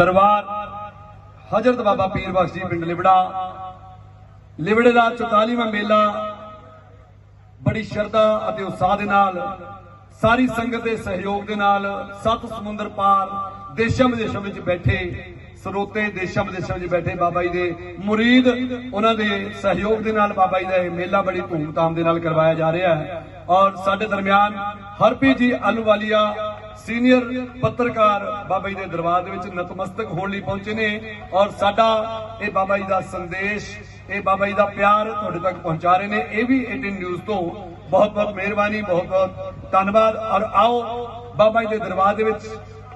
ਦਰਬਾਰ ਹਜ਼ਰਤ ਬਾਬਾ ਪੀਰ ਬਖਸ਼ ਜੀ ਪਿੰਡ ਲਿਬੜਾ, ਲਿਬੜੇ ਦਾ 44ਵਾਂ ਮੇਲਾ ਬੜੀ ਸ਼ਰਧਾ ਅਤੇ ਉਤਸ਼ਾਹ ਦੇ ਨਾਲ, ਸਾਰੀ ਸੰਗਤ ਦੇ ਸਹਿਯੋਗ ਦੇ ਨਾਲ ਸੱਤ ਸਮੁੰਦਰ ਪਾਰ ਦੇਸ਼ਾਂ ਵਿਦੇਸ਼ਾਂ ਵਿੱਚ ਬੈਠੇ, ਸਰੋਤੇ ਦੇਸ਼ਾਂ ਵਿਦੇਸ਼ਾਂ ਵਿੱਚ ਬੈਠੇ ਬਾਬਾ ਜੀ ਦੇ ਮੁਰੀਦ, ਉਹਨਾਂ ਦੇ ਸਹਿਯੋਗ ਦੇ ਨਾਲ ਬਾਬਾ ਜੀ ਦਾ ਇਹ ਮੇਲਾ ਬੜੀ ਧੂਮਧਾਮ ਦੇ ਨਾਲ ਕਰਵਾਇਆ ਜਾ ਰਿਹਾ ਹੈ। ਔਰ ਸਾਡੇ ਦਰਮਿਆਨ ਹਰਪ੍ਰੀਤ ਜੀ ਅਲੂਵਾਲੀਆ ਸੀਨੀਅਰ ਪੱਤਰਕਾਰ ਬਾਬਾ ਜੀ ਦੇ ਦਰਬਾਰ ਦੇ ਵਿੱਚ ਨਤਮਸਤਕ ਹੋਣ ਲਈ ਪਹੁੰਚੇ ਨੇ ਔਰ ਸਾਡਾ ਇਹ ਬਾਬਾ ਜੀ ਦਾ ਸੰਦੇਸ਼, ਇਹ ਬਾਬਾ ਜੀ ਦਾ ਪਿਆਰ ਤੁਹਾਡੇ ਤੱਕ ਪਹੁੰਚਾ ਰਹੇ ਨੇ। ਇਹ ਵੀ 18 ਨਿਊਜ਼ ਤੋਂ ਬਹੁਤ ਬਹੁਤ ਮਿਹਰਬਾਨੀ ਬਹੁਤ ਬਹੁਤ ਧੰਨਵਾਦ। ਔਰ ਆਓ ਬਾਬਾ ਜੀ ਦੇ ਦਰਬਾਰ ਦੇ ਵਿੱਚ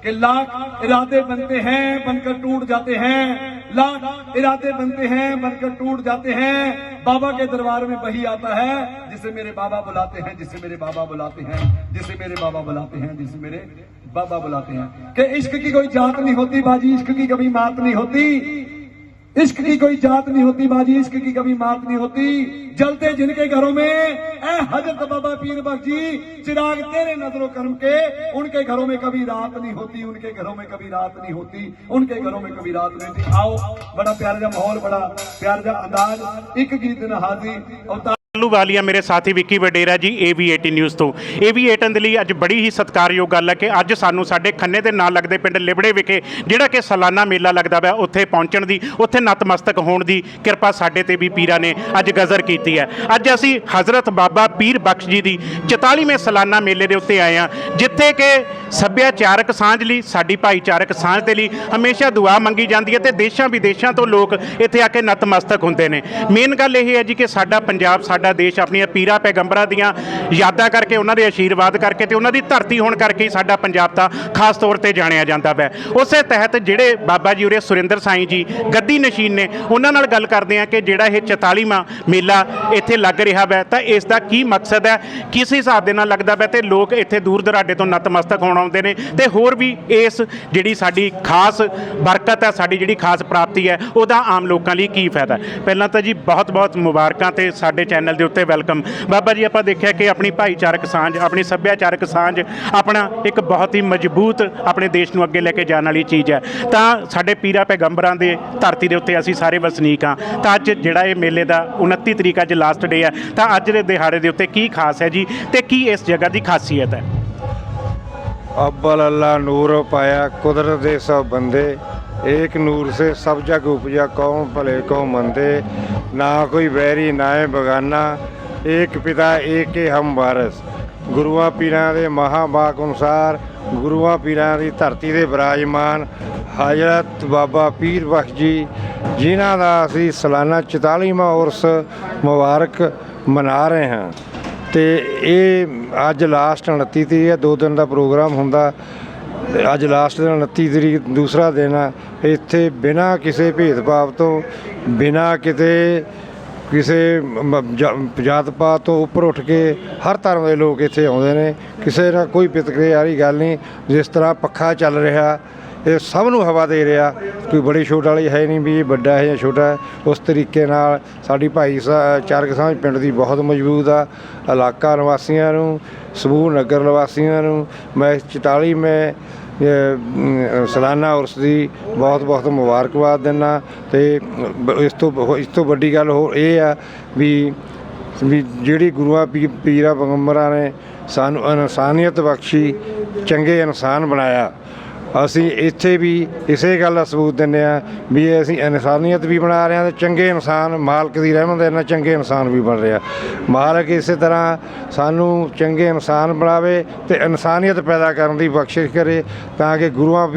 کہ لاکھ ارادے بنتے ہیں بن کر ٹوٹ جاتے ہیں۔ لاکھ ارادے بنتے ہیں بن کر ٹوٹ جاتے ہیں۔ بابا کے دربار میں وہی آتا ہے، جسے میرے بابا بلاتے ہیں، جسے میرے بابا بلاتے ہیں، جسے میرے بابا بلاتے ہیں، جسے میرے بابا بلاتے ہیں۔ کہ عشق کی کوئی جات نہیں ہوتی، باجی، عشق کی کبھی مات نہیں ہوتی۔ इश्क की कोई जात नहीं होती, बाजी, इश्क की कभी मात नहीं होती। जलते जिनके घरों में ए हज़रत बाबा पीर बख्श चिराग तेरे नज़रों कर्म के, उनके घरों में कभी रात नहीं होती, उनके घरों में कभी रात नहीं होती, उनके घरों में कभी रात नहीं होती। आओ, बड़ा प्यार जा माहौल, बड़ा प्यारा जा अंदाज, एक गीत नहाजी, अवतार ਆਲੂ ਵਾਲੀਆ ਮੇਰੇ ਸਾਥੀ ਵਿੱਕੀ ਵਡੇਰਾ ਜੀ AV18 ਨਿਊਜ਼ ਤੋਂ। AV18 ਦੇ ਲਈ ਅੱਜ ਬੜੀ ਹੀ ਸਤਿਕਾਰਯੋਗ ਗੱਲ ਹੈ ਕਿ ਅੱਜ ਸਾਨੂੰ ਸਾਡੇ ਖੰਨੇ ਦੇ ਨਾਲ ਲੱਗਦੇ ਪਿੰਡ ਲਿਬੜੇ ਵਿਖੇ ਜਿਹੜਾ ਕਿ ਸਾਲਾਨਾ ਮੇਲਾ ਲੱਗਦਾ ਵਾ ਉੱਥੇ ਪਹੁੰਚਣ ਦੀ, ਉੱਥੇ ਨਤਮਸਤਕ ਹੋਣ ਦੀ ਕਿਰਪਾ ਸਾਡੇ ਤੇ ਵੀ ਪੀਰਾਂ ਨੇ ਅੱਜ ਗਜ਼ਰ ਕੀਤੀ ਹੈ। ਅੱਜ ਅਸੀਂ ਹਜ਼ਰਤ ਬਾਬਾ ਪੀਰ ਬਖਸ਼ ਜੀ ਦੀ 44ਵੇਂ ਸਾਲਾਨਾ ਮੇਲੇ ਦੇ ਉੱਤੇ ਆਏ ਹਾਂ, ਜਿੱਥੇ ਕਿ ਸੱਭਿਆਚਾਰਕ ਸਾਂਝ ਲਈ, ਸਾਡੀ ਭਾਈਚਾਰਕ ਸਾਂਝ ਦੇ ਲਈ ਹਮੇਸ਼ਾ ਦੁਆ ਮੰਗੀ ਜਾਂਦੀ ਹੈ ਤੇ ਦੇਸ਼ਾਂ ਵਿਦੇਸ਼ਾਂ ਤੋਂ ਲੋਕ ਇੱਥੇ ਆ ਕੇ ਨਤਮਸਤਕ ਹੁੰਦੇ ਨੇ। ਮੇਨ ਗੱਲ ਇਹ ਹੈ ਜੀ ਕਿ ਸਾਡਾ ਪੰਜਾਬ, ਸਾਡਾ ਦੇਸ਼ ਆਪਣੀਆਂ ਪੀਰਾਂ, ਪੈਗੰਬਰਾਂ ਦੀਆਂ ਯਾਦਾਂ ਕਰਕੇ, ਉਹਨਾਂ ਦੇ ਆਸ਼ੀਰਵਾਦ ਕਰਕੇ ਤੇ ਉਹਨਾਂ ਦੀ ਧਰਤੀ ਹੋਣ ਕਰਕੇ ਹੀ ਸਾਡਾ ਪੰਜਾਬ ਤਾਂ ਖਾਸ ਤੌਰ ਤੇ ਜਾਣਿਆ ਜਾਂਦਾ ਹੈ ਉਸੇ ਤਹਿਤ ਜਿਹੜੇ ਬਾਬਾ ਜੀ ਉਰੇ ਸੁਰਿੰਦਰ ਸਾਈਂ ਜੀ, ਗੱਦੀ ਨਸ਼ੀਨ ਨੇ, ਉਹਨਾਂ ਨਾਲ ਗੱਲ ਕਰਦੇ ਆ ਕਿ ਜਿਹੜਾ ਇਹ 44ਵਾਂ ਮੇਲਾ ਇੱਥੇ ਲੱਗ ਰਿਹਾ ਹੈ ਤਾਂ ਇਸ ਦਾ ਕੀ ਮਕਸਦ ਹੈ? ਕਿਸ ਹਿਸਾਬ ਦੇ ਨਾਲ ਲੱਗਦਾ ਹੈ ਤੇ ਲੋਕ ਇੱਥੇ ਦੂਰ ਦਰਾਡੇ ਤੋਂ ਨਤਮਸਤਕ ਹੋਣ ਆਉਂਦੇ ਨੇ ਤੇ ਹੋਰ ਵੀ ਇਸ ਜਿਹੜੀ ਸਾਡੀ ਖਾਸ ਬਰਕਤ ਹੈ, ਸਾਡੀ ਜਿਹੜੀ ਖਾਸ ਪ੍ਰਾਪਤੀ ਹੈ, ਉਹਦਾ ਆਮ ਲੋਕਾਂ ਲਈ ਕੀ ਫਾਇਦਾ? ਪਹਿਲਾਂ ਤਾਂ ਜੀ ਬਹੁਤ ਬਹੁਤ ਮੁਬਾਰਕਾਂ ਤੇ ਸਾਡੇ ਚੈਨਲ ਦੇ ਉੱਤੇ ਵੈਲਕਮ। ਬਾਬਾ ਜੀ, ਆਪਾਂ ਦੇਖਿਆ ਕਿ ਆਪਣੀ ਭਾਈਚਾਰਕ ਸਾਂਝ, ਆਪਣੀ ਸੱਭਿਆਚਾਰਕ ਸਾਂਝ ਆਪਣਾ ਇੱਕ ਬਹੁਤ ਹੀ ਮਜ਼ਬੂਤ ਆਪਣੇ ਦੇਸ਼ ਨੂੰ ਅੱਗੇ ਲੈ ਕੇ ਜਾਣ ਵਾਲੀ ਚੀਜ਼ ਹੈ। ਤਾਂ ਸਾਡੇ ਪੀਰਾ ਪੈਗੰਬਰਾਂ ਦੇ ਧਰਤੀ ਦੇ ਉੱਤੇ ਅਸੀਂ ਸਾਰੇ ਵਸਨੀਕ ਹਾਂ। ਤਾਂ ਅੱਜ ਜਿਹੜਾ ਇਹ ਮੇਲੇ ਦਾ 29 ਤਰੀਕ ਅੱਜ ਲਾਸਟ ਡੇ ਹੈ, ਤਾਂ ਅੱਜ ਦੇ ਦਿਹਾੜੇ ਦੇ ਉੱਤੇ ਕੀ ਖਾਸ ਹੈ ਜੀ ਤੇ ਕੀ ਇਸ ਜਗ੍ਹਾ ਦੀ ਖਾਸੀਅਤ ਹੈ? अव्वल अल्लाह नूर पाया कुदरत दे सब बंदे एक नूर से सब जग उपजा कौम भले को मंदे ना कोई बैरी ना है बगाना एक पिता एक के हम वारस ਗੁਰੂਆਂ ਪੀਰਾਂ ਦੇ ਮਹਾਬਾਕ ਅਨੁਸਾਰ ਗੁਰੂਆਂ ਪੀਰਾਂ ਦੀ ਧਰਤੀ ਦੇ ਵਿਰਾਜਮਾਨ ਹਜ਼ਰਤ ਬਾਬਾ ਪੀਰ ਬਖਸ਼ ਜੀ ਜਿਨ੍ਹਾਂ ਦਾ ਅਸੀਂ ਸਾਲਾਨਾ 44ਵਾਂ ਉਰਸ ਮੁਬਾਰਕ ਮਨਾ ਰਹੇ ਹਾਂ ਤੇ ਇਹ ਅੱਜ ਲਾਸਟ 29 ਤਰੀਕ ਹੈ, ਦੋ ਦਿਨ ਦਾ ਪ੍ਰੋਗਰਾਮ ਹੁੰਦਾ। ਅੱਜ ਲਾਸਟ ਦਿਨ 29 ਤਰੀਕ, ਦੂਸਰਾ ਦਿਨ ਆ। ਇੱਥੇ ਬਿਨਾਂ ਕਿਸੇ ਭੇਦਭਾਵ ਤੋਂ, ਬਿਨਾਂ ਕਿਤੇ ਕਿਸੇ ਜਾਤ ਪਾਤ ਤੋਂ ਉੱਪਰ ਉੱਠ ਕੇ ਹਰ ਧਰਮ ਦੇ ਲੋਕ ਇੱਥੇ ਆਉਂਦੇ ਨੇ। ਕਿਸੇ ਨਾਲ ਕੋਈ ਪਿਤਕਰੇ ਵਾਲੀ ਗੱਲ ਨਹੀਂ। ਜਿਸ ਤਰ੍ਹਾਂ ਪੱਖਾ ਚੱਲ ਰਿਹਾ ਇਹ ਸਭ ਨੂੰ ਹਵਾ ਦੇ ਰਿਹਾ। ਕੋਈ ਬੜੀ ਛੋਟ ਵਾਲੀ ਹੈ ਨਹੀਂ ਵੀ ਇਹ ਵੱਡਾ ਹੈ ਜਾਂ ਛੋਟਾ ਹੈ। ਉਸ ਤਰੀਕੇ ਨਾਲ ਸਾਡੀ ਭਾਈ ਸਾ- ਚਾਰਕ ਸਾਂਝ ਪਿੰਡ ਦੀ ਬਹੁਤ ਮਜ਼ਬੂਤ ਆ। ਇਲਾਕਾ ਨਿਵਾਸੀਆਂ ਨੂੰ ਸਮੂਹ ਨਗਰ ਨਿਵਾਸੀਆਂ ਨੂੰ ਮੈਂ 44 ਮੈਂ ਸਲਾਨਾ ਅਮ, ਸਾਲਾਨਾ ਉਰਸ ਦੀ ਬਹੁਤ ਬਹੁਤ ਮੁਬਾਰਕਬਾਦ ਦਿੰਦਾ। ਤੇ ਇਸ ਤੋਂ ਇਸ ਤੋਂ ਵੱਡੀ ਗੱਲ ਹੋਰ ਇਹ ਆ ਵੀ ਵੀ ਜਿਹੜੀ ਗੁਰੂਆਂ ਪੀ- ਪੀਰਾਂ ਪੈਗੰਬਰਾਂ ਨੇ ਸਾਨੂੰ ਇਨਸਾਨੀਅਤ ਬਖਸ਼ੀ ਚੰਗੇ ਇਨਸਾਨ ਬਣਾਇਆ। ਅਸੀਂ ਇੱਥੇ ਵੀ ਇਸੇ ਗੱਲ ਦਾ ਸਬੂਤ ਦਿੰਦੇ ਆ ਵੀ ਇਹ ਅਸੀਂ ਇਨਸਾਨੀਅਤ ਵੀ ਬਣਾ ਰਹੇ ਹਾਂ ਤੇ ਚੰਗੇ ਇਨਸਾਨ ਮਾਲਕ ਦੀ ਰਹਿਮਤ ਦੇ ਨਾਲ ਚੰਗੇ ਇਨਸਾਨ ਵੀ ਬਣ ਰਿਹਾ ਮਾਲਕ ਇਸੇ ਤਰ੍ਹਾਂ ਸਾਨੂੰ ਚੰਗੇ ਇਨਸਾਨ ਬਣਾਵੇ ਤੇ ਇਨਸਾਨੀਅਤ ਪੈਦਾ ਕਰਨ ਦੀ ਬਖਸ਼ਿਸ਼ ਕਰੇ ਤਾਂ ਕਿ ਗੁਰੂਆਂ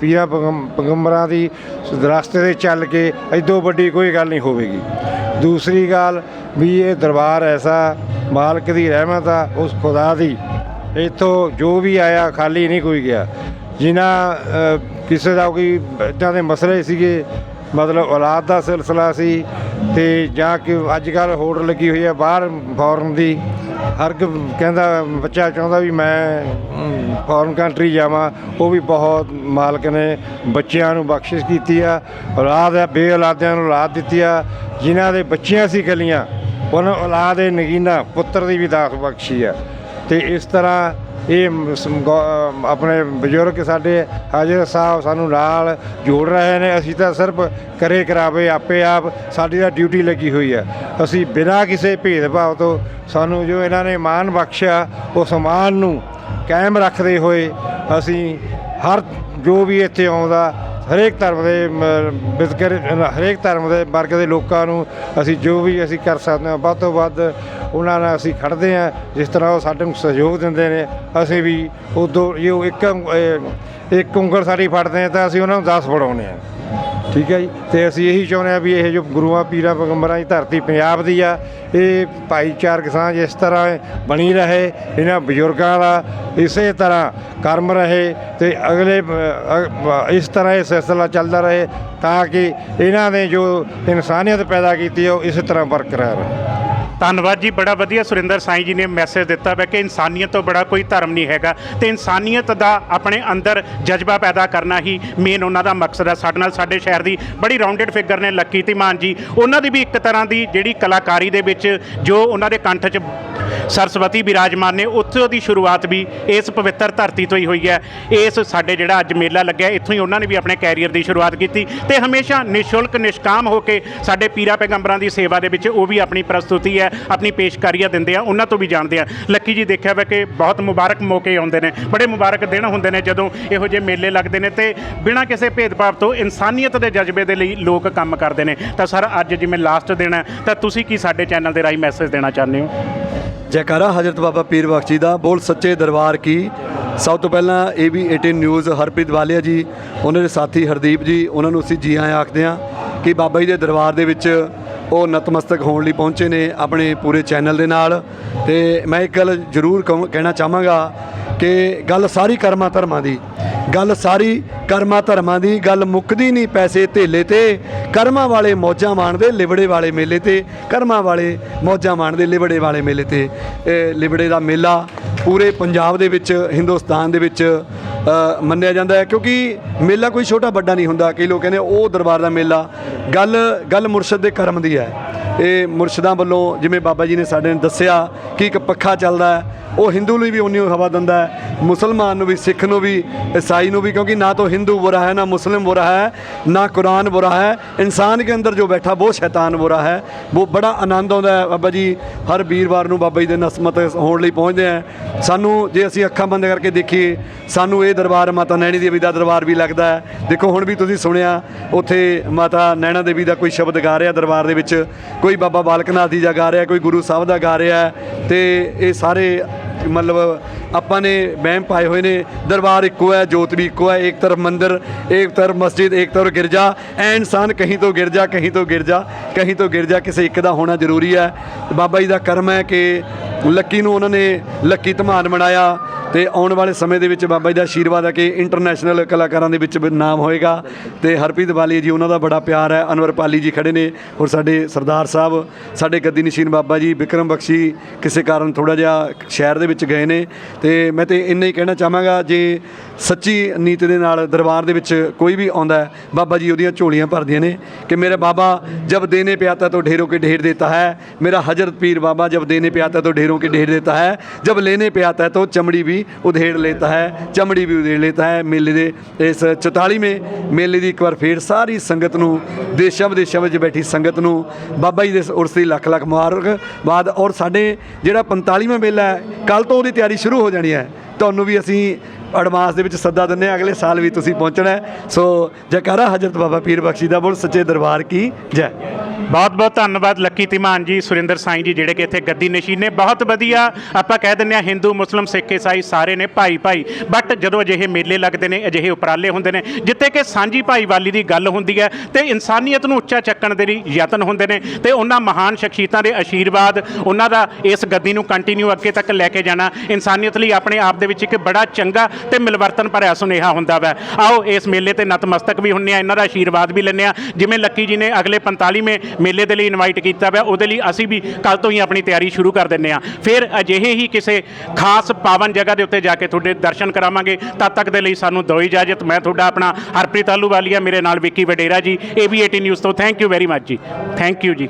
ਪੀਰਾਂ ਪੈਗੰਮ- ਪੈਗੰਬਰਾਂ ਦੀ ਰਸਤੇ ਤੇ ਚੱਲ ਕੇ ਐਦੋਂ ਵੱਡੀ ਕੋਈ ਗੱਲ ਨਹੀਂ ਹੋਵੇਗੀ। ਦੂਸਰੀ ਗੱਲ ਵੀ ਇਹ ਦਰਬਾਰ ਐਸਾ ਮਾਲਕ ਦੀ ਰਹਿਮਤ ਆ, ਉਸ ਖੁਦਾ ਦੀ। ਇੱਥੋਂ ਜੋ ਵੀ ਆਇਆ ਖਾਲੀ ਨਹੀਂ ਕੋਈ ਗਿਆ। ਜਿਨ੍ਹਾਂ ਕਿਸੇ ਦਾ ਕੋਈ ਇੱਦਾਂ ਦੇ ਮਸਲੇ ਸੀਗੇ, ਮਤਲਬ ਔਲਾਦ ਦਾ ਸਿਲਸਿਲਾ ਸੀ ਤੇ ਜਾਂ ਕਿ ਅੱਜ ਕੱਲ੍ਹ ਹੋਟਲ ਲੱਗੀ ਹੋਈ ਹੈ ਬਾਹਰ ਫੋਰਨ ਦੀ, ਹਰ ਇੱਕ ਕਹਿੰਦਾ ਬੱਚਾ ਚਾਹੁੰਦਾ ਵੀ ਮੈਂ ਫੋਰਨ ਕੰਟਰੀ ਜਾਵਾਂ, ਉਹ ਵੀ ਬਹੁਤ ਮਾਲਕ ਨੇ, ਬੱਚਿਆਂ ਨੂੰ ਬਖਸ਼ਿਸ਼ ਕੀਤੀ ਆ, ਔਲਾਦ ਹੈ ਬੇਔਲਾਦਿਆਂ ਨੂੰ ਔਲਾਦ ਦਿੱਤੀ ਆ, ਜਿਨ੍ਹਾਂ ਦੇ ਬੱਚੀਆਂ ਸੀ ਕੱਲੀਆਂ ਉਹਨਾਂ ਔਲਾਦ ਦੇ ਨਗੀਨਾ ਪੁੱਤਰ ਦੀ ਵੀ ਦਾਤ ਬਖਸ਼ੀ ਆ। ਤੇ ਇਸ ਤਰ੍ਹਾਂ ਇਹ ਮ- ਸਮ- ਗੌ- ਆਪਣੇ ਬਜ਼ੁਰਗ ਸਾਡੇ ਹਾਜ਼ਰ ਸਾਹਿਬ ਸਾਨੂੰ ਨਾਲ ਜੋੜ ਰਹੇ ਨੇ। ਅਸੀਂ ਤਾਂ ਸਿਰਫ ਕਰੇ ਕਰਾਵੇ, ਆਪੇ ਆਪ ਸਾਡੀ ਤਾਂ ਡਿਊਟੀ ਲੱਗੀ ਹੋਈ ਹੈ ਅਸੀਂ ਬਿਨਾਂ ਕਿਸੇ ਭੇਦਭਾਵ ਤੋਂ ਸਾਨੂੰ ਜੋ ਇਹਨਾਂ ਨੇ ਮਾਣ ਬਖਸ਼ਿਆ ਉਸ ਮਾਣ ਨੂੰ ਕਾਇਮ ਰੱਖਦੇ ਹੋਏ ਅਸੀਂ ਹਰ ਜੋ ਵੀ ਇੱਥੇ ਆਉਂਦਾ ਹਰੇਕ ਧਰਮ ਦੇ, ਮ- ਵਿਤਕਰੇ ਹਰੇਕ ਧਰਮ ਦੇ ਵਰਗ ਦੇ ਲੋਕਾਂ ਨੂੰ ਅਸੀਂ ਜੋ ਵੀ ਅਸੀਂ ਕਰ ਸਕਦੇ ਹਾਂ, ਵੱਧ ਤੋਂ ਵੱਧ ਉਹਨਾਂ ਨਾਲ ਅਸੀਂ ਖੜਦੇ ਹਾਂ, ਜਿਸ ਤਰ੍ਹਾਂ ਉਹ ਸਾਡੇ ਨੂੰ ਸਹਿਯੋਗ ਦਿੰਦੇ ਨੇ, ਅਸੀਂ ਵੀ ਉਦੋਂ ਜੋ ਇੱਕ ਇੱਕ ਉਂਗਲ ਸਾਡੀ ਫੜਦੇ ਹਾਂ ਤਾਂ ਅਸੀਂ ਉਹਨਾਂ ਨੂੰ 10 ਫੜਾਉਂਦੇ ਹਾਂ ਠੀਕ ਹੈ ਜੀ? ਤੇ ਅਸੀਂ ਇਹੀ ਚਾਹੁੰਦੇ ਹਾਂ ਵੀ ਇਹ ਜੋ ਗੁਰੂਆਂ, ਪੀਰਾਂ, ਪੈਗੰਬਰਾਂ ਦੀ ਧਰਤੀ ਪੰਜਾਬ ਦੀ ਆ, ਇਹ ਭਾਈਚਾਰਕ ਸਾਂਝ ਇਸ ਤਰ੍ਹਾਂ ਬਣੀ ਰਹੇ, ਇਹਨਾਂ ਬਜ਼ੁਰਗਾਂ ਦਾ ਇਸੇ ਤਰ੍ਹਾਂ ਕਰਮ ਰਹੇ ਤੇ ਅਗਲੇ ਇਸ ਤਰ੍ਹਾਂ ਇਹ ਸਿਲਸਿਲਾ ਚੱਲਦਾ ਰਹੇ ਤਾਂ ਕਿ ਇਹਨਾਂ ਨੇ ਜੋ ਇਨਸਾਨੀਅਤ ਪੈਦਾ ਕੀਤੀ ਉਹ ਇਸੇ ਤਰ੍ਹਾਂ ਬਰਕਰਾਰ ਰਹੇ। ਧੰਨਵਾਦ ਜੀ, ਬੜਾ ਵਧੀਆ ਸੁਰਿੰਦਰ ਸਾਈਂ ਜੀ ਨੇ ਮੈਸੇਜ ਦਿੱਤਾ ਹੈ ਕਿ ਇਨਸਾਨੀਅਤ ਤੋਂ ਬੜਾ ਕੋਈ ਧਰਮ ਨਹੀਂ ਹੈਗਾ ਤੇ ਇਨਸਾਨੀਅਤ ਦਾ ਆਪਣੇ ਅੰਦਰ ਜਜ਼ਬਾ ਪੈਦਾ ਕਰਨਾ ਹੀ ਮੇਨ ਉਹਨਾਂ ਦਾ ਮਕਸਦ ਹੈ ਸਾਡੇ ਨਾਲ ਸਾਡੇ ਸ਼ਹਿਰ ਦੀ ਬੜੀ ਰਾਉਂਡਡ ਫਿਗਰ ਨੇ ਲੱਕੀ ਧੀਮਾਨ ਜੀ। ਉਹਨਾਂ ਦੀ ਵੀ ਇੱਕ ਤਰ੍ਹਾਂ ਦੀ ਜਿਹੜੀ ਕਲਾਕਾਰੀ ਦੇ ਵਿੱਚ ਜੋ ਉਹਨਾਂ ਦੇ ਕੰਠ 'ਚ ਸਰਸਵਤੀ ਬਿਰਾਜਮਾਨ ਨੇ ਉੱਥੋਂ ਦੀ ਸ਼ੁਰੂਆਤ ਵੀ ਇਸ ਪਵਿੱਤਰ ਧਰਤੀ ਤੋਂ ਹੀ ਹੋਈ ਹੈ। ਇਸ ਸਾਡੇ ਜਿਹੜਾ ਅੱਜ ਮੇਲਾ ਲੱਗਿਆ, ਇੱਥੋਂ ਹੀ ਉਹਨਾਂ ਨੇ ਵੀ ਆਪਣੇ ਕੈਰੀਅਰ ਦੀ ਸ਼ੁਰੂਆਤ ਕੀਤੀ ਤੇ ਹਮੇਸ਼ਾ ਨਿਸ਼ੁਲਕ, ਨਿਸ਼ਕਾਮ ਹੋ ਕੇ ਸਾਡੇ ਪੀਰਾ ਪੈਗੰਬਰਾਂ ਦੀ ਸੇਵਾ ਦੇ ਵਿੱਚ ਉਹ ਵੀ ਆਪਣੀ ਪ੍ਰਸਤੁਤੀ ਹੈ, ਆਪਣੀ ਪੇਸ਼ਕਾਰੀਆਂ ਦਿੰਦੇ ਆ, ਉਹਨਾਂ ਤੋਂ ਵੀ ਜਾਣਦੇ ਆ। ਲੱਕੀ ਜੀ ਦੇਖਿਆ ਵਾ ਕਿ ਬਹੁਤ ਮੁਬਾਰਕ ਮੌਕੇ ਆਉਂਦੇ ਨੇ, ਬੜੇ ਮੁਬਾਰਕ ਦਿਨ ਹੁੰਦੇ ਨੇ ਜਦੋਂ ਇਹੋ ਜਿਹੇ ਮੇਲੇ ਲੱਗਦੇ ਨੇ ਤੇ ਬਿਨਾਂ ਕਿਸੇ ਭੇਦਭਾਵ ਤੋਂ ਇਨਸਾਨੀਅਤ ਦੇ ਜਜ਼ਬੇ ਦੇ ਲਈ ਲੋਕ ਕੰਮ ਕਰਦੇ ਨੇ। ਤਾਂ ਸਰ, ਅੱਜ ਜਿਵੇਂ ਲਾਸਟ ਦਿਨ ਹੈ, ਤਾਂ ਤੁਸੀਂ ਕੀ ਸਾਡੇ ਚੈਨਲ ਦੇ ਰਾਹੀਂ ਮੈਸੇਜ ਦੇਣਾ ਚਾਹੁੰਦੇ ਹੋ? ਜੈਕਾਰਾ ਹਜ਼ਰਤ ਬਾਬਾ ਪੀਰ ਬਖਸ਼ ਦਾ। ਬੋਲ ਸੱਚੇ ਦਰਬਾਰ ਕੀ? ਸਭ ਤੋਂ ਪਹਿਲਾਂ ਏਬੀ 18 ਨਿਊਜ਼ ਹਰਪ੍ਰੀਤ ਵਾਲੀਆ ਜੀ, ਉਹਨਾਂ ਦੇ ਸਾਥੀ ਹਰਦੀਪ ਜੀ, ਉਹਨਾਂ ਨੂੰ ਅਸੀਂ ਜੀ ਆਇਆਂ ਆਖਦੇ ਹਾਂ ਕਿ ਬਾਬਾ ਜੀ ਦੇ ਦਰਬਾਰ ਦੇ ਵਿੱਚ ਉਹ ਨਤਮਸਤਕ ਹੋਣ ਲਈ ਪਹੁੰਚੇ ਨੇ ਆਪਣੇ ਪੂਰੇ ਚੈਨਲ ਦੇ ਨਾਲ। ਤੇ ਮੈਂ ਇੱਕ ਗੱਲ ਜ਼ਰੂਰ ਕਹੂੰ- ਕਹਿਣਾ ਚਾਹਾਂਗਾ ਕਿ ਗੱਲ ਸਾਰੀ ਕਰਮਾਂ ਧਰਮਾਂ ਦੀ। ਗੱਲ ਸਾਰੀ ਕਰਮਾਂ ਧਰਮਾਂ ਦੀ, ਗੱਲ ਮੁੱਕਦੀ ਨਹੀਂ ਪੈਸੇ ਧੇਲੇ ਤੇ। ਕਰਮਾਂ ਵਾਲੇ ਮੌਜਾਂ ਮਾਣਦੇ ਲਿਬੜੇ ਵਾਲੇ ਮੇਲੇ ਤੇ। ਕਰਮਾਂ ਵਾਲੇ ਮੌਜਾਂ ਮਾਣਦੇ ਲਿਬੜੇ ਵਾਲੇ ਮੇਲੇ ਤੇ। ਲਿਬੜੇ ਦਾ ਮੇਲਾ ਪੂਰੇ ਪੰਜਾਬ ਦੇ ਵਿੱਚ, ਹਿੰਦੁਸਤਾਨ ਦੇ ਵਿੱਚ ਮੰਨਿਆ ਜਾਂਦਾ ਹੈ। ਕਿਉਂਕਿ ਮੇਲਾ ਕੋਈ ਛੋਟਾ ਵੱਡਾ ਨਹੀਂ ਹੁੰਦਾ। ਕਈ ਲੋਕ ਕਹਿੰਦੇ ਉਹ ਦਰਬਾਰ ਦਾ ਮੇਲਾ। ਗੱਲ ਗੱਲ ਮੁਰਸ਼ਦ ਦੇ ਕਰਮ ਦੀ ਹੈ। ਇਹ ਮੁਰਸ਼ਿਦਾਂ ਵੱਲੋਂ ਜਿਵੇਂ ਬਾਬਾ ਜੀ ਨੇ ਸਾਡੇ ਨੂੰ ਦੱਸਿਆ ਕਿ ਇੱਕ ਪੱਖਾ ਚੱਲਦਾ ਹੈ, ਉਹ ਹਿੰਦੂ ਲਈ ਵੀ ਉਨੀ ਹਵਾ ਦਿੰਦਾ ਹੈ, ਮੁਸਲਮਾਨ ਨੂੰ ਵੀ, ਸਿੱਖ ਨੂੰ ਵੀ, ਈਸਾਈ ਨੂੰ ਵੀ, ਕਿਉਂਕਿ ਨਾ ਤਾਂ ਹਿੰਦੂ ਬੁਰਾ ਹੈ, ਨਾ ਮੁਸਲਿਮ ਬੁਰਾ ਹੈ, ਨਾ ਕੁਰਾਨ ਬੁਰਾ ਹੈ, ਇਨਸਾਨ ਕੇ ਅੰਦਰ ਜੋ ਬੈਠਾ ਉਹ ਸ਼ੈਤਾਨ ਬੁਰਾ ਹੈ, ਉਹ ਬੜਾ ਆਨੰਦ ਆਉਂਦਾ ਹੈ, ਬਾਬਾ ਜੀ, ਹਰ ਵੀਰਵਾਰ ਨੂੰ ਬਾਬਾ ਜੀ ਦੇ ਨਸਮਤ ਹੋਣ ਲਈ ਪਹੁੰਚਦੇ ਆ ਸਾਨੂੰ ਜੇ ਅਸੀਂ ਅੱਖਾਂ ਬੰਦ ਕਰਕੇ ਦੇਖੀਏ, ਸਾਨੂੰ ਇਹ ਦਰਬਾਰ ਮਾਤਾ ਨੈਣੀ ਦੇਵੀ ਦਾ ਦਰਬਾਰ ਵੀ ਲੱਗਦਾ ਹੈ। ਦੇਖੋ, ਹੁਣ ਵੀ ਤੁਸੀਂ ਸੁਣਿਆ, ਉੱਥੇ ਮਾਤਾ ਨੈਣਾ ਦੇਵੀ ਦਾ ਕੋਈ ਸ਼ਬਦ ਗਾ ਰਿਹਾ ਦਰਬਾਰ ਦੇ ਵਿੱਚ ਕੋਈ ਬਾਬਾ ਬਾਲਕ ਨਾਥ ਜੀ ਦਾ ਗਾ ਰਿਹਾ, ਕੋਈ ਗੁਰੂ ਸਾਹਿਬ ਦਾ ਗਾ ਰਿਹਾ ਹੈ ਤੇ ਇਹ ਸਾਰੇ ਮਤਲਬ ਆਪਾਂ ਨੇ ਵਹਿਮ ਪਾਏ ਹੋਏ ਨੇ, ਦਰਬਾਰ ਇੱਕੋ ਹੈ, ਜੋਤ ਵੀ ਇੱਕੋ ਹੈ, ਇੱਕ ਤਰਫ ਮੰਦਿਰ, ਇੱਕ ਤਰਫ ਮਸਜਿਦ, ਇੱਕ ਤਰਫ ਗਿਰਜਾ ਐ ਇਨਸਾਨ ਕਹੀਂ ਤੋਂ ਗਿਰਜਾ, ਕਹੀਂ ਤੋਂ ਗਿਰਜਾ, ਕਹੀਂ ਤੋਂ ਗਿਰਜਾ, ਕਿਸੇ ਇੱਕ ਦਾ ਹੋਣਾ ਜ਼ਰੂਰੀ ਹੈ। ਬਾਬਾ ਜੀ ਦਾ ਕਰਮ ਹੈ ਕਿ ਲੱਕੀ ਨੂੰ ਉਹਨਾਂ ਨੇ ਲੱਕੀ ਧਮਾਨ ਬਣਾਇਆ ਤੇ ਆਉਣ ਵਾਲੇ ਸਮੇਂ ਦੇ ਵਿੱਚ ਬਾਬਾ ਜੀ ਦਾ ਆਸ਼ੀਰਵਾਦ ਹੈ ਕਿ ਇੰਟਰਨੈਸ਼ਨਲ ਕਲਾਕਾਰਾਂ ਦੇ ਵਿੱਚ ਨਾਮ ਹੋਏਗਾ ਤੇ ਹਰਪ੍ਰੀਤ ਵਾਲੀ ਜੀ, ਉਹਨਾਂ ਦਾ ਬੜਾ ਪਿਆਰ ਹੈ, ਅਨਵਰ ਪਾਲੀ ਜੀ ਖੜੇ ਨੇ ਔਰ ਸਾਡੇ ਸਰਦਾਰ ਸਾਹਿਬ, ਸਾਡੇ ਗੱਦੀ ਨਸ਼ੀਨ ਬਾਬਾ ਜੀ, ਵਿਕਰਮ ਬਖਸ਼ੀ ਕਿਸੇ ਕਾਰਨ ਥੋੜਾ ਜਿਹਾ ਸ਼ਹਿਰ ਦੇ ਵਿੱਚ ਗਏ ਨੇ ਤੇ ਮੈਂ ਤੇ ਇੰਨਾ ਹੀ ਕਹਿਣਾ ਚਾਹਾਂਗਾ, ਜੇ ਸੱਚੀ ਨੀਤ ਦੇ ਨਾਲ ਦਰਬਾਰ ਦੇ ਵਿੱਚ ਕੋਈ ਵੀ ਆਉਂਦਾ ਬਾਬਾ ਜੀ ਉਹਦੀਆਂ ਝੋਲੀਆਂ ਭਰਦੀਆਂ ਨੇ ਕਿ ਮੇਰੇ ਬਾਬਾ ਜਬ ਦੇਨੇ ਪਿਆਤਾ ਤੋ ਢੇਰੋ ਕੇ ਢੇਰ ਦੇਤਾ ਹੈ, ਮੇਰਾ ਹਜ਼ਰਤ ਪੀਰ ਬਾਬਾ ਜਬ ਦੇਣੇ ਪਿਆਤਾ ਤੋ ਢੇਰ तो ढेरों के ढेर देता है जब लेने पे आता है तो चमड़ी भी उधेड़ लेता है ਚਮੜੀ ਵੀ ਉਧੇੜ ਲੈਤਾ ਹੈ ਮੇਲੇ ਦੇ ਇਸ 44ਵੇਂ ਮੇਲੇ ਦੀ ਇੱਕ ਵਾਰ ਫੇਰ ਸਾਰੀ ਸੰਗਤ ਨੂੰ ਦੇਸ਼ਾਂ ਵਿਦੇਸ਼ਾਂ ਵਿੱਚ ਬੈਠੀ ਸੰਗਤ ਨੂੰ ਬਾਬਾ ਜੀ ਦੇ ਉਰਸ ਦੀ ਲੱਖ ਲੱਖ ਮੁਬਾਰਕਬਾਦ ਔਰ ਸਾਡੇ ਜਿਹੜਾ 45ਵਾਂ ਮੇਲਾ ਹੈ ਕੱਲ ਤੋਂ ਉਹਦੀ ਤਿਆਰੀ ਸ਼ੁਰੂ ਹੋ ਜਾਣੀ ਹੈ ਤੁਹਾਨੂੰ ਵੀ ਅਸੀਂ ਐਡਵਾਂਸ ਦੇ ਵਿੱਚ ਸੱਦਾ ਦਿੰਦੇ ਹਾਂ ਅਗਲੇ ਸਾਲ ਵੀ ਤੁਸੀਂ ਪਹੁੰਚਣਾ ਹੈ ਸੋ ਜੈਕਾਰਾ ਹਜ਼ਰਤ ਬਾਬਾ ਪੀਰ ਬਖਸ਼ੀ ਦਾ ਬੋਲ ਸੱਚੇ ਦਰਬਾਰ ਕੀ ਜੈ ਬਹੁਤ ਬਹੁਤ ਧੰਨਵਾਦ ਲੱਕੀ ਧੀਮਾਨ ਜੀ, ਸੁਰਿੰਦਰ ਸਾਈਂ ਜੀ, ਜਿਹੜੇ ਕਿ ਇੱਥੇ ਗੱਦੀ ਨਸ਼ੀਨ ਨੇ। ਬਹੁਤ ਵਧੀਆ ਆਪਾਂ ਕਹਿ ਦਿੰਦੇ ਆ ਹਿੰਦੂ, ਮੁਸਲਮ, ਸਿੱਖ, ਈਸਾਈ ਸਾਰੇ ਨੇ ਭਾਈ ਭਾਈ। ਬਟ ਜਦੋਂ ਅਜਿਹੇ ਮੇਲੇ ਲੱਗਦੇ ਨੇ, ਅਜਿਹੇ ਉਪਰਾਲੇ ਹੁੰਦੇ ਨੇ, ਜਿੱਥੇ ਕਿ ਸਾਂਝੀ ਭਾਈਵਾਲੀ ਦੀ ਗੱਲ ਹੁੰਦੀ ਹੈ ਤੇ ਇਨਸਾਨੀਅਤ ਨੂੰ ਉੱਚਾ ਚੱਕਣ ਦੇ ਲਈ ਯਤਨ ਹੁੰਦੇ ਨੇ ਤੇ ਉਹਨਾਂ ਮਹਾਨ ਸ਼ਖਸੀਅਤਾਂ ਦੇ ਆਸ਼ੀਰਵਾਦ ਉਹਨਾਂ ਦਾ ਇਸ ਗੱਦੀ ਨੂੰ ਕੰਟੀਨਿਊ ਅੱਗੇ ਤੱਕ ਲੈ ਕੇ ਜਾਣਾ, ਇਨਸਾਨੀਅਤ ਲਈ ਆਪਣੇ ਆਪ ਦੇ ਵਿੱਚ ਇੱਕ ਬੜਾ ਚੰਗਾ ਤੇ ਮਿਲਵਰਤਨ ਭਰਿਆ ਸੁਨੇਹਾ ਹੁੰਦਾ ਵੈ। ਆਓ ਇਸ ਮੇਲੇ ਤੇ ਨਤਮਸਤਕ ਵੀ ਹੁੰਨੇ ਆ, ਇਹਨਾਂ ਦਾ ਆਸ਼ੀਰਵਾਦ ਵੀ ਲੈਂਦੇ ਆ। ਜਿਵੇਂ ਲੱਕੀ ਜੀ ਨੇ ਅਗਲੇ 45ਵੇਂ ਮੇਲੇ ਦੇ ਲਈ ਇਨਵਾਈਟ ਕੀਤਾ ਵੈ ਉਹਦੇ ਲਈ ਅਸੀਂ ਵੀ ਕੱਲ ਤੋਂ ਹੀ ਆਪਣੀ ਤਿਆਰੀ ਸ਼ੁਰੂ ਕਰ ਦਿੰਨੇ ਆ ਫਿਰ ਅਜਿਹੇ ਹੀ ਕਿਸੇ ਖਾਸ ਪਾਵਨ ਜਗ੍ਹਾ ਦੇ ਉੱਤੇ ਜਾ ਕੇ ਤੁਹਾਡੇ ਦਰਸ਼ਨ ਕਰਾਵਾਂਗੇ। ਤਦ ਤੱਕ ਦੇ ਲਈ ਸਾਨੂੰ ਦਿਓ ਇਜਾਜ਼ਤ। ਮੈਂ ਤੁਹਾਡਾ ਆਪਣਾ ਹਰਪ੍ਰੀਤ ਆਲੂਵਾਲੀਆ ਮੇਰੇ ਨਾਲ ਵਿੱਕੀ ਵਡੇਰਾ ਜੀ ਏਬੀ18 ਨਿਊਜ਼ ਤੋਂ। Thank you very much ji. Thank you ਜੀ।